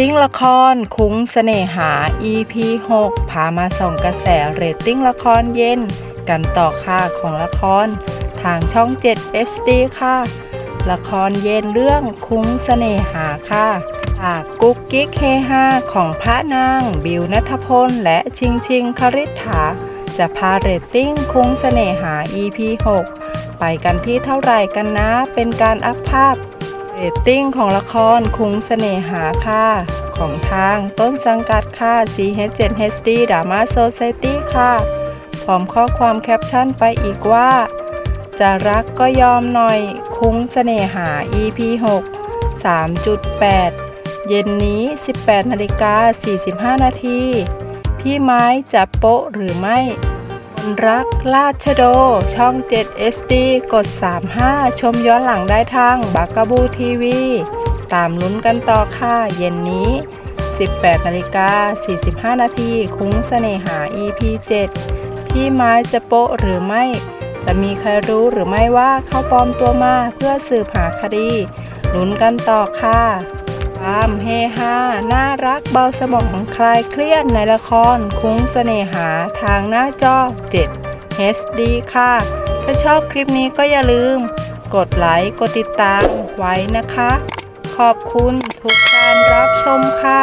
ติ้งละครคุ้งเสน่หา EP 6พามาส่องกระแสเรตติ้งละครเย็น กันต่อค่ะของละคร ทางช่อง 7 HD ค่ะ ละครเย็นเรื่องคุ้งเสน่หาค่ะจากกุ๊กกิ๊กเฮฮาของพระนาง บิวนัทพล และชิงชิงคริษฐา จะพาเรตติ้งคุ้งเสน่หา EP 6 ไปกันที่เท่าไหร่กันนะ เป็นการอัพภาพ เรตติ้งของละครคุ้งเสน่หาค่ะ ของทางต้นสังกัดค่ะ CH7HD Drama Society ค่ะ พร้อมข้อความแคปชั่นไปอีกว่า จะรักก็ยอมหน่อย คุ้งเสน่หา EP 6 3.8 เย็นนี้ 18นาฬิกา45 นาที พี่ไม้จะโป๊ะหรือไม่ นรักราชโด ช่อง7 SD กด 35 ชมย้อนหลังได้ทางบากาบูทีวี ตามลุ้นกันต่อค่ะ เย็นนี้ 18นาฬิกา45 นาที คุ้งเสน่หา EP 7 พี่ไม้จะโปะหรือไม่ จะมีใครรู้หรือไม่ว่าเขาปลอมตัวมาเพื่อสืบหาคดี ลุ้นกันต่อค่ะ ความเฮฮา น่ารักเบาสมองคลายเครียดในละคร คุ้งเสน่หาทางหน้าจอ 7 HD ค่ะ ถ้าชอบคลิปนี้ก็อย่าลืม กดไลค์ กดติดตามไว้นะคะ ขอบคุณทุกการรับชมค่ะ